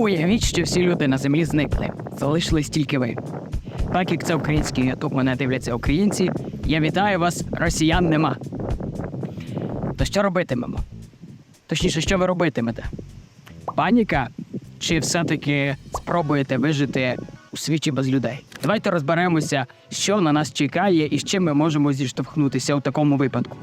Уявіть, що всі люди на землі зникли, залишились тільки ви. Так як це український ютуб мене дивляться українці, я вітаю вас, росіян нема. То що робитимемо? Точніше, що ви робитимете? Паніка? Чи все-таки спробуєте вижити у світі без людей? Давайте розберемося, що на нас чекає і з чим ми можемо зіштовхнутися у такому випадку.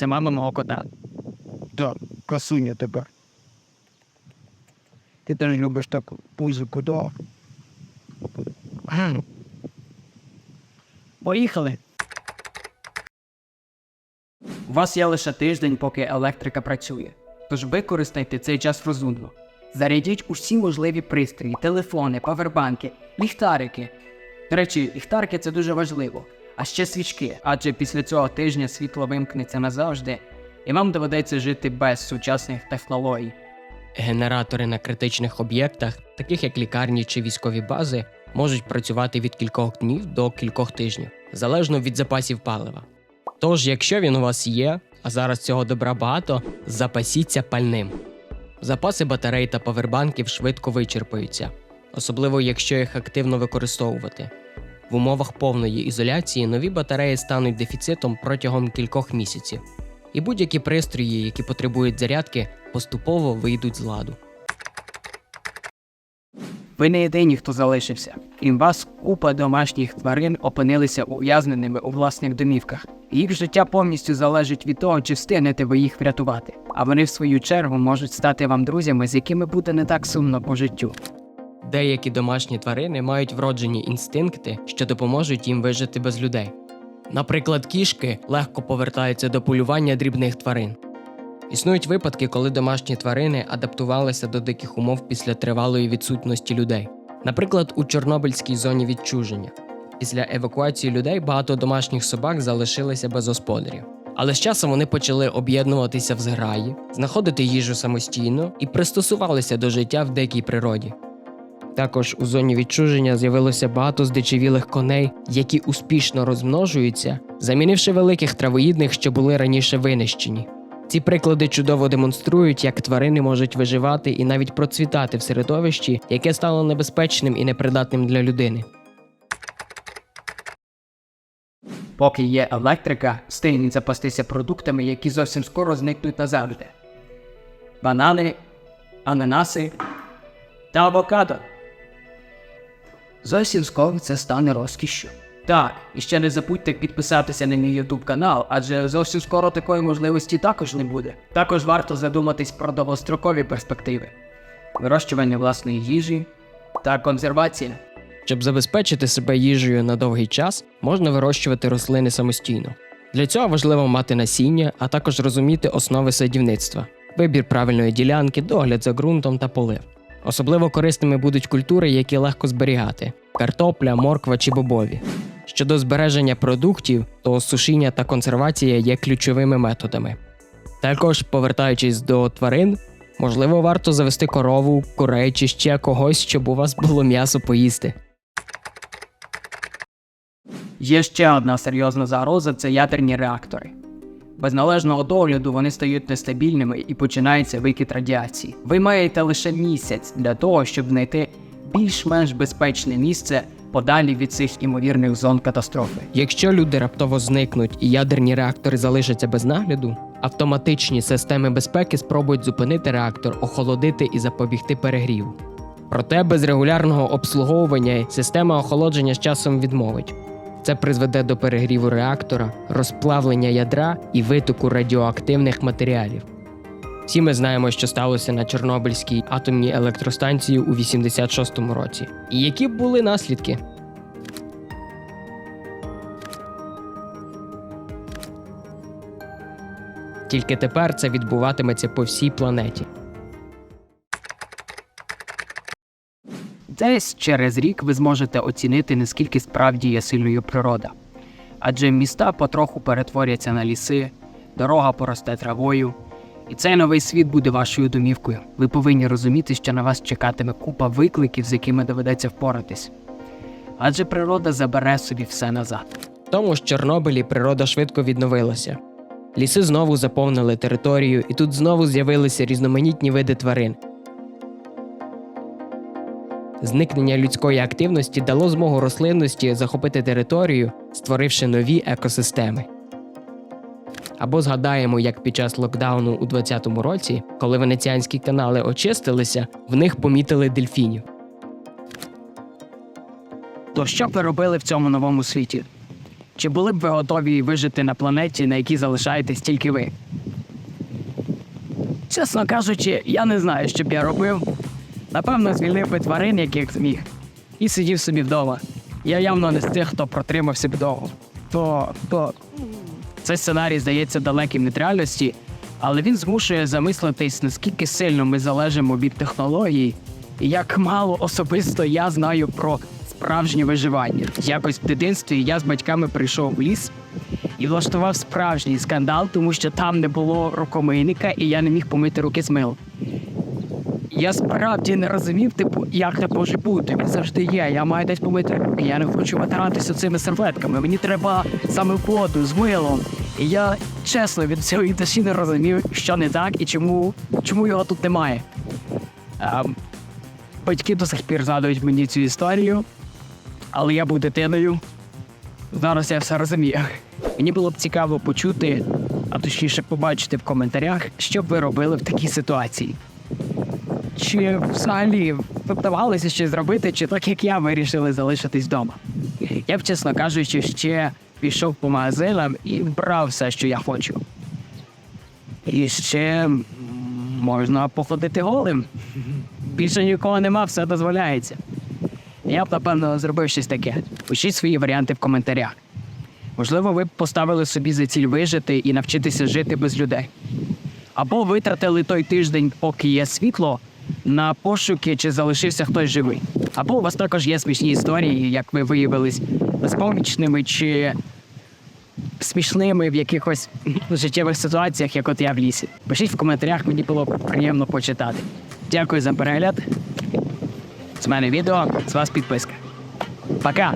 Це мама мого кота. Так, красуня тебе. Ти теж любиш так да? Гм. Поїхали. У вас є лише тиждень, поки електрика працює. Тож використайте цей час розумно. Зарядіть усі можливі пристрої, телефони, павербанки, ліхтарики. До речі, ліхтарики це дуже важливо. А ще свічки, адже після цього тижня світло вимкнеться назавжди, і вам доведеться жити без сучасних технологій. Генератори на критичних об'єктах, таких як лікарні чи військові бази, можуть працювати від кількох днів до кількох тижнів, залежно від запасів палива. Тож, якщо він у вас є, а зараз цього добра багато, запасіться пальним. Запаси батарей та павербанків швидко вичерпаються, особливо якщо їх активно використовувати. В умовах повної ізоляції нові батареї стануть дефіцитом протягом кількох місяців, і будь-які пристрої, які потребують зарядки, поступово вийдуть з ладу. Ви не єдині, хто залишився. Крім вас, купа домашніх тварин опинилися ув'язненими у власних домівках. Їх життя повністю залежить від того, чи встигнете ви їх врятувати. А вони, в свою чергу, можуть стати вам друзями, з якими буде не так сумно по життю. Деякі домашні тварини мають вроджені інстинкти, що допоможуть їм вижити без людей. Наприклад, кішки легко повертаються до полювання дрібних тварин. Існують випадки, коли домашні тварини адаптувалися до диких умов після тривалої відсутності людей. Наприклад, у Чорнобильській зоні відчуження. Після евакуації людей багато домашніх собак залишилися без господарів. Але з часом вони почали об'єднуватися в зграї, знаходити їжу самостійно і пристосувалися до життя в дикій природі. Також у зоні відчуження з'явилося багато здичавілих коней, які успішно розмножуються, замінивши великих травоїдних, що були раніше винищені. Ці приклади чудово демонструють, як тварини можуть виживати і навіть процвітати в середовищі, яке стало небезпечним і непридатним для людини. Поки є електрика, встигніть запастися продуктами, які зовсім скоро зникнуть назавжди. Банани, ананаси та авокадо. Зовсім скоро це стане розкішшю. Так, і ще не забудьте підписатися на мій YouTube канал, адже зовсім скоро такої можливості також не буде. Також варто задуматись про довгострокові перспективи, вирощування власної їжі та консервація. Щоб забезпечити себе їжею на довгий час, можна вирощувати рослини самостійно. Для цього важливо мати насіння, а також розуміти основи садівництва, вибір правильної ділянки, догляд за ґрунтом та полив. Особливо корисними будуть культури, які легко зберігати: картопля, морква чи бобові. Щодо збереження продуктів, то сушіння та консервація є ключовими методами. Також, повертаючись до тварин, можливо, варто завести корову, курей чи ще когось, щоб у вас було м'ясо поїсти. Є ще одна серйозна загроза це ядерні реактори. Без належного догляду вони стають нестабільними і починається викид радіації. Ви маєте лише місяць для того, щоб знайти більш-менш безпечне місце подалі від цих імовірних зон катастрофи. Якщо люди раптово зникнуть і ядерні реактори залишаться без нагляду, автоматичні системи безпеки спробують зупинити реактор, охолодити і запобігти перегріву. Проте без регулярного обслуговування система охолодження з часом відмовить. Це призведе до перегріву реактора, розплавлення ядра і витоку радіоактивних матеріалів. Всі ми знаємо, що сталося на Чорнобильській атомній електростанції у 86-му році. І які були наслідки? Тільки тепер це відбуватиметься по всій планеті. Десь через рік ви зможете оцінити, наскільки справді є сильною природа. Адже міста потроху перетворяться на ліси, дорога поросте травою, і цей новий світ буде вашою домівкою. Ви повинні розуміти, що на вас чекатиме купа викликів, з якими доведеться впоратись. Адже природа забере собі все назад. тому ж Чорнобилі природа швидко відновилася. Ліси знову заповнили територію, і тут знову з'явилися різноманітні види тварин. Зникнення людської активності дало змогу рослинності захопити територію, створивши нові екосистеми. Або згадаємо, як під час локдауну у 2020 році, коли венеціанські канали очистилися, в них помітили дельфінів. То що б ви робили в цьому новому світі? Чи були б ви готові вижити на планеті, на якій залишаєтесь тільки ви? Чесно кажучи, я не знаю, що б я робив. Напевно, звільнив би тварин, яких зміг, і сидів собі вдома. Я явно не з тих, хто протримався б довго. То, то цей сценарій здається далеким від реальності, але він змушує замислитись, наскільки сильно ми залежимо від технологій, і як мало особисто я знаю про справжнє виживання. Якось в дитинстві я з батьками прийшов в ліс і влаштував справжній скандал, тому що там не було рукомийника, і я не міг помити руки з милом. Я справді не розумів, типу, як це може бути. Він завжди є. Я маю десь помити руки. Я не хочу витиратися цими серветками. Мені треба саме воду з милом. І я чесно від цієї душі не розумів, що не так і чому, чому його тут немає. Ем, батьки до сих пір згадують мені цю історію, але я був дитиною. Зараз я все розумію. Мені було б цікаво почути, а точніше побачити в коментарях, що б ви робили в такій ситуації. Чи взагалі вдавалося щось зробити, чи так як я вирішили залишитись вдома? Я б, чесно кажучи, ще пішов по магазинам і брав все, що я хочу. І ще можна походити голим. Більше нікого нема, все дозволяється. Я б, напевно, зробив щось таке. Пишіть свої варіанти в коментарях. Можливо, ви б поставили собі за ціль вижити і навчитися жити без людей. Або витратили той тиждень, поки є світло, на пошуки, чи залишився хтось живий. Або у вас також є смішні історії, як ви виявились безпомічними чи смішними в якихось життєвих ситуаціях, як от я в лісі. Пишіть в коментарях, мені було приємно почитати. Дякую за перегляд. З мене відео, з вас підписка. Пока!